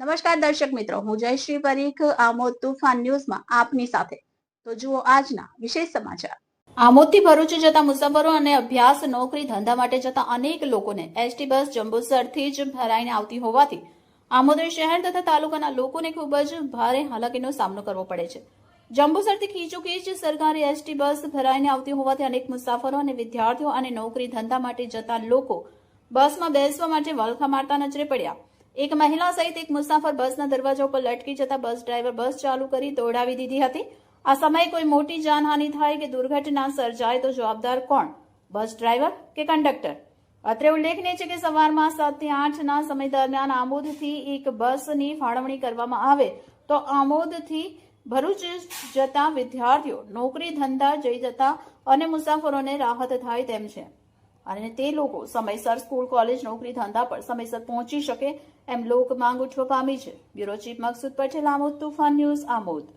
નમસ્કાર દર્શક મિત્રો, હું જયશ્રી પરીખ, આમોદ તુફાન ન્યૂઝમાં આપની સાથે. તો જુઓ આજના વિશેષ સમાચાર. આમોદથી ભરૂચ જતા મુસાફરો અને અભ્યાસ, નોકરી, ધંધા માટે જતા અનેક લોકોને એસટી બસ જંબુસરથી જ ભરાઈને આવતી હોવાથી આમોદ શહેર તથા તાલુકાના લોકોને ખૂબ જ ભારે હાલાકીનો સામનો કરવો પડે છે. જંબુસરથી ખીચોખીચ સરકારી એસટી બસ ભરાઈને આવતી હોવાથી અનેક મુસાફરો અને વિદ્યાર્થીઓ અને નોકરી ધંધા માટે જતા લોકો બસમાં બેસવા માટે વલખા મારતા નજરે પડ્યા. એક મહિલા સહિત એક મુસાફર બસના દરવાજા ઉપર લટકી જતા બસ ડ્રાઈવર બસ ચાલુ કરી દોડાવી દીધી હતી. આ સમયે કોઈ મોટી જાનહાનિ થાય કે દુર્ઘટના સર્જાય તો જવાબદાર કોણ? બસ ડ્રાઈવર કે કંડક્ટર? અત્રે ઉલ્લેખનીય છે કે સવારમાં સાતથી આઠના સમય દરમિયાન આમોદથી એક બસની ફાળવણી કરવામાં આવે તો આમોદથી ભરૂચ જતા વિદ્યાર્થીઓ નોકરી ધંધા જઈ જતા અને મુસાફરોને રાહત થાય તેમ છે. અને તે લોકો સમયસર સ્કૂલ, કોલેજ, નોકરી, ધંધા પર સમયસર પહોંચી શકે એમ લોક માંગ ઉઠવા પામી છે. Bureau chief Maksud Patel, Amod Tufan news, Amod.